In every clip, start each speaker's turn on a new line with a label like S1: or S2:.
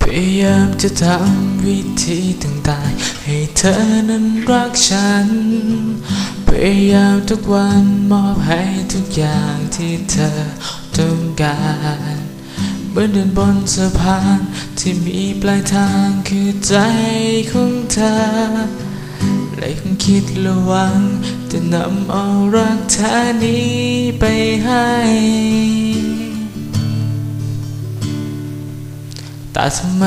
S1: พยายามจะทำวิธีต่างๆ ให้เธอนั้นรักฉัน พยายามทุกวันมอบให้ทุกอย่างที่เธอต้องการเหมือนเดินบนสะพานที่มีปลายทางคือใจของเธอและคงคิดระวัง จะนำเอารักแท้นี้ไปให้ แต่ทำไม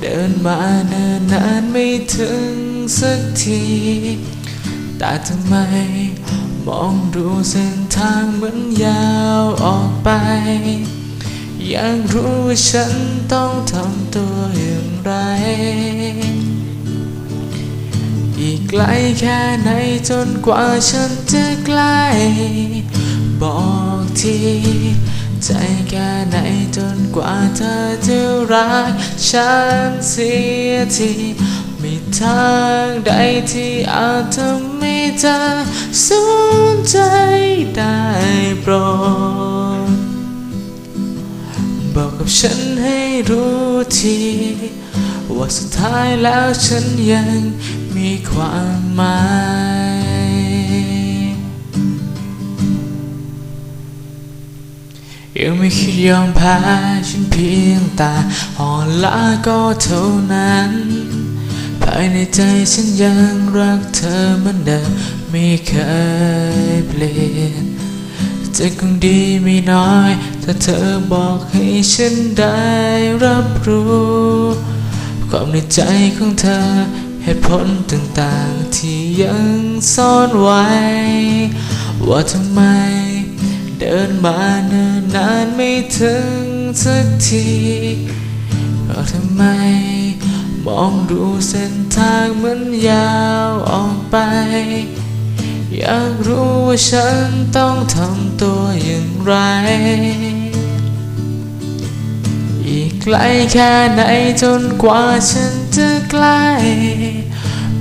S1: เดินมาเนิ่นนานไม่ถึงสักที แต่ทำไม มองดูเส้นทางเหมือนยาวออกไป อยากรู้ว่าฉันต้องทำตัวอย่างไร ไกลแค่ไหนจนกว่าฉันจะใกล้บอกทีใจแค่ไหนจนกว่าเธอจะรักฉันเสียทีมีทางใดที่อาจทำให้เธอสนใจได้โปรดบอกกับฉันให้รู้ทีว่าสุดท้ายแล้วฉันยัง มีความหมายยังไม่คิดยอมแพ้ฉันเพียงแต่อ่อนล้าก็เท่านั้น ภายในใจฉันยังรักเธอเหมือนเดิมไม่เคยเปลี่ยนจะคงดีไม่น้อย ถ้าเธอบอกให้ฉันได้รับรู้ ความในใจของเธอ เหตุผลต่างๆที่ยังซ่อนไว้ ว่าทำไมเดินมาเนิ่นนานไม่ถึงสักทีว่าทำไมมองดูเส้นทางเหมือนยาวออกไป อยากรู้ว่าฉันต้องทำตัวอย่างไร อีกไกลแค่ไหนจนกว่าฉันจะใกล้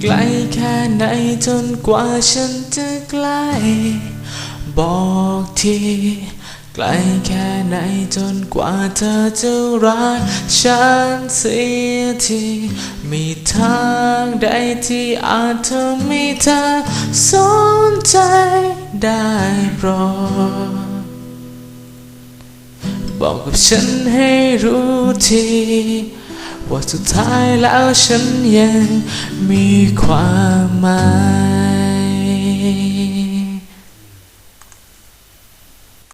S1: ไกลแค่ไหนจนกว่าฉันจะใกล้บอกทีไกลแค่ไหนจนกว่าเธอจะรักฉันเสียทีมีทางใดที่อาจทำให้เธอสนใจได้โปรดบอกกับฉันให้รู้ที ว่าสุดท้ายแล้วฉันยังมีความหมาย